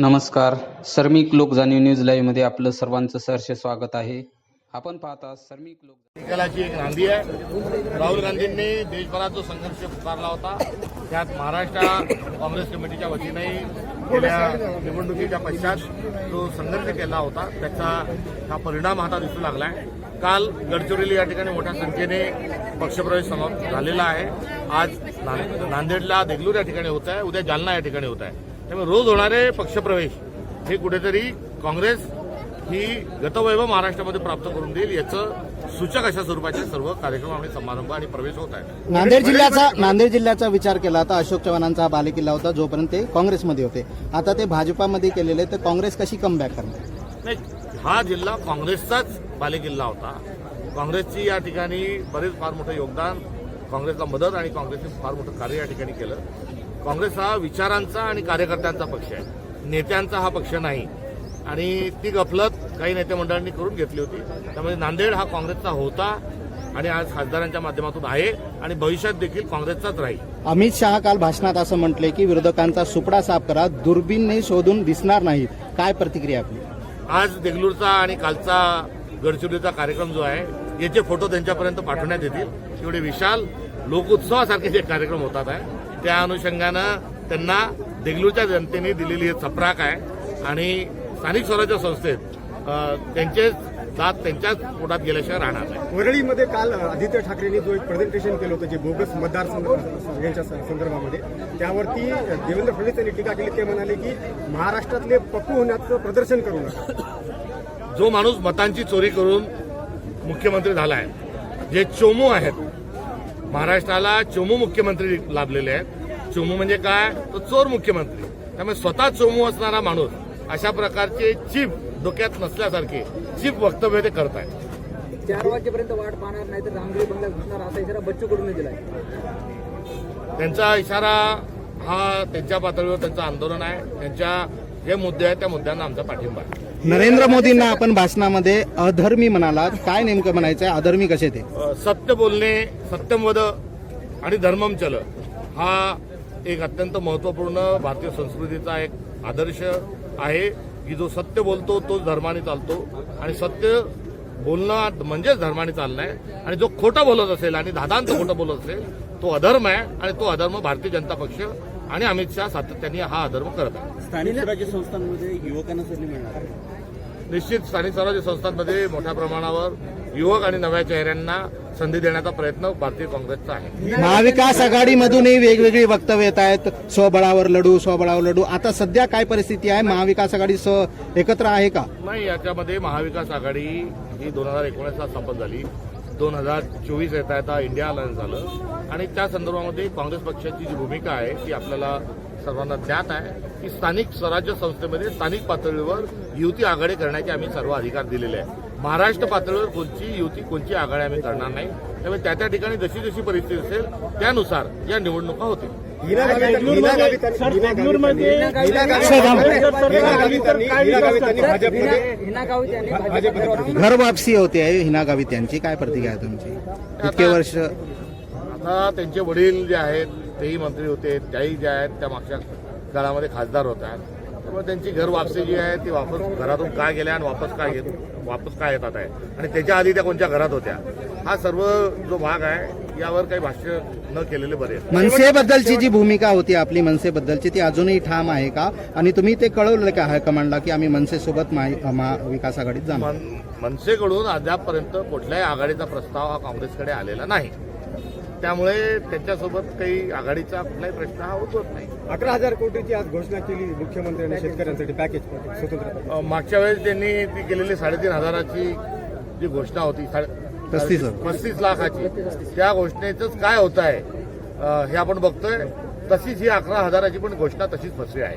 नमस्कार. सर्मिक लोक जाणीव न्यूज लाईव्हमध्ये आपलं सर्वांचं सहर्ष स्वागत आहे. आपण पाहता सर्मिक लोक निकालाची एक नांदी आहे. राहुल गांधींनी देशभरात जो संघर्ष पुकारला होता. त्यात महाराष्ट्र काँग्रेस कमिटीच्या वतीने गेल्या निवडणुकीच्या पश्चात जो संघर्ष केला होता. त्याचा हा परिणाम आता दिसू लागला आहे काल गडचिरोली या ठिकाणी मोठ्या संख्येने पक्षप्रवेश समाप्त झालेला आहे. आज नांदेडला देगलूर या ठिकाणी होत आहे. उद्या जालना या ठिकाणी होत आहे. त्यामुळे रोज होणारे पक्षप्रवेश हे कुठेतरी काँग्रेस ही गतवैभव महाराष्ट्रामध्ये प्राप्त करून देईल याचं सूचक अशा स्वरूपाचे सर्व कार्यक्रम आणि समारंभ आणि प्रवेश होत आहेत. नांदेड जिल्ह्याचा नांदेड जिल्ह्याचा विचार केला तर अशोक चव्हाणांचा हा बालेकिल्ला होता जोपर्यंत ते काँग्रेसमध्ये होते. आता ते भाजपामध्ये केलेले तर काँग्रेस कशी कमबॅक करणार? नाही हा जिल्हा काँग्रेसचाच बालेकिल्ला होता. काँग्रेसची या ठिकाणी बरेच फार मोठं योगदान काँग्रेसला मदत आणि काँग्रेसने फार मोठं कार्य या ठिकाणी केलं. काँग्रेस हा विचारांचा आणि कार्यकर्त्यांचा पक्ष आहे. नेत्यांचा हा पक्ष नाही. आणि ती गफलत काही नेते मंडळांनी करून घेतली होती. त्यामुळे नांदेड हा काँग्रेसचा होता आणि आज खासदारांच्या माध्यमातून आहे आणि भविष्यात देखील काँग्रेसचाच राहील. अमित शहा काल भाषणात असं म्हटले की विरोधकांचा सुपडा साफ करा दुर्बीनने शोधून दिसणार नाहीत. काय प्रतिक्रिया आपली? आज देगलूरचा आणि कालचा गडचिरोलीचा कार्यक्रम जो आहे याचे फोटो त्यांच्यापर्यंत पाठवण्यात येतील. एवढे विशाल लोकोत्सवासारखे जे कार्यक्रम होतात आहे त्या अनुषंगानं त्यांना देगलूरच्या जनतेने दिलेली चपराक आहे. आणि स्थानिक स्वराज्य संस्थेत त्यांचे दात त्यांच्याच पोटात गेल्याशिवाय राहणार नाही. वरळीमध्ये काल आदित्य ठाकरेंनी जो एक प्रेझेंटेशन केलं होतं जे बोगस मतदार यांच्या संदर्भामध्ये त्यावरती देवेंद्र फडणवीस यांनी टीका केली ते म्हणाले की महाराष्ट्रातले पक्कू होण्याचं प्रदर्शन करू नका. जो माणूस मतांची चोरी करून मुख्यमंत्री झाला आहे जे चोमू आहेत महाराष्ट्राला चोमू मुख्यमंत्री लाभलेले आहेत. चोमू म्हणजे काय? तर चोर मुख्यमंत्री. त्यामुळे स्वतः चोमू असणारा माणूस अशा प्रकारचे चीप डोक्यात नसल्यासारखे चीप वक्तव्य ते करत आहेत चार वाजेपर्यंत वाट पाहणार नाही तर रामगिरी बंगला घुसणार असा इशारा बच्चू कडून दिलाय. त्यांचा इशारा हा त्यांच्या पातळीवर त्यांचं आंदोलन आहे. त्यांच्या जे मुद्दे आहेत त्या मुद्द्यांना आमचा पाठिंबा आहे. नरेंद्र मोदींना आपण भाषणामध्ये अधर्मी म्हणालात. काय नेमकं म्हणायचं आहे अधर्मी कसे ते? अ, सत्य बोलणे सत्यम वद आणि धर्मम चल हा एक अत्यंत महत्त्वपूर्ण भारतीय संस्कृतीचा एक आदर्श आहे की जो सत्य बोलतो तोच धर्माने चालतो. आणि सत्य बोलणं म्हणजेच धर्माने चालणं आहे. आणि जो खोटं बोलत असेल आणि दादांत खोटं बोलत असेल तो अधर्म आहे आणि तो अधर्म भारतीय जनता पक्ष आणि अमित शहा सातत्याने हा अधर्म करत आहे स्थानिक स्वराज्य संस्थांमध्ये युवकांना संधी मिळणार निश्चित स्थानिक स्वराज्य संस्थांमध्ये मोठ्या प्रमाणावर युवक आणि नव्या चेहऱ्यांना संधी देण्याचा प्रयत्न भारतीय काँग्रेसचा आहे. महाविकास आघाडीमधूनही वेगवेगळी वक्तव्य येत आहेत. स्वबळावर लढू स्वबळावर लढू. आता सध्या काय परिस्थिती आहे? महाविकास आघाडी स एकत्र आहे का? नाही याच्यामध्ये महाविकास आघाडी ही दोन हजार एकोणीसला स्थापन झाली. दोन हजार चोवीस येता येता इंडिया अलायन्स झालं. आणि त्या संदर्भामध्ये काँग्रेस पक्षाची जी भूमिका आहे ती आपल्याला सर्वांना ज्ञात आहे की स्थानिक स्वराज्य संस्थेमध्ये स्थानिक पातळीवर युती आघाडी करण्याचे आम्ही सर्व अधिकार दिलेले आहे महाराष्ट्र पातळीवर कोणची युती कोणची आघाडी आम्ही करणार नाही त्यामुळे त्या त्या ठिकाणी जशी जशी परिस्थिती असेल त्यानुसार या निवडणुका होतील घर वापसी होते हिना गावित यांची काय प्रतिक्रिया आहे तुमची इतके वर्ष आता त्यांचे वडील जे आहेत तेही मंत्री होते त्याही जे आहेत त्या मागच्या काळामध्ये खासदार होत्या त्यामुळे त्यांची घर वापसी जी आहे ती वापस घरातून का गेल्या आणि वापस काय येत वापस काय येतात आहे? आणि त्याच्या आधी त्या कोणत्या घरात होत्या? हा सर्व जो भाग आहे यावर काही भाष्य न केलेले बरे मनसेबद्दलची जी भूमिका होती आपली मनसेबद्दलची ती अजूनही ठाम आहे का? आणि तुम्ही ते कळवलं का हायकमांडला की आम्ही मनसेसोबत महा- महाविकास आघाडीत जाणार? मन मनसेकडून अद्यापपर्यंत कुठल्याही आघाडीचा प्रस्ताव हा काँग्रेसकडे आलेला नाही. त्यामुळे त्यांच्यासोबत काही आघाडीचा कुठलाही प्रश्न हा उद्भवत नाही. अकरा हजार कोटीची आज घोषणा केली मुख्यमंत्र्यांनी शेतकऱ्यांसाठी पॅकेज स्वतंत्र मागच्या वेळेस त्यांनी ती केलेली साडेतीन हजाराची जी घोषणा होती पस्तीस. पस्तीस लाखाची त्या घोषणेचंच काय होत आहे हे आपण बघतोय. तशीच ही अकरा हजाराची पण घोषणा तशीच फसवी आहे.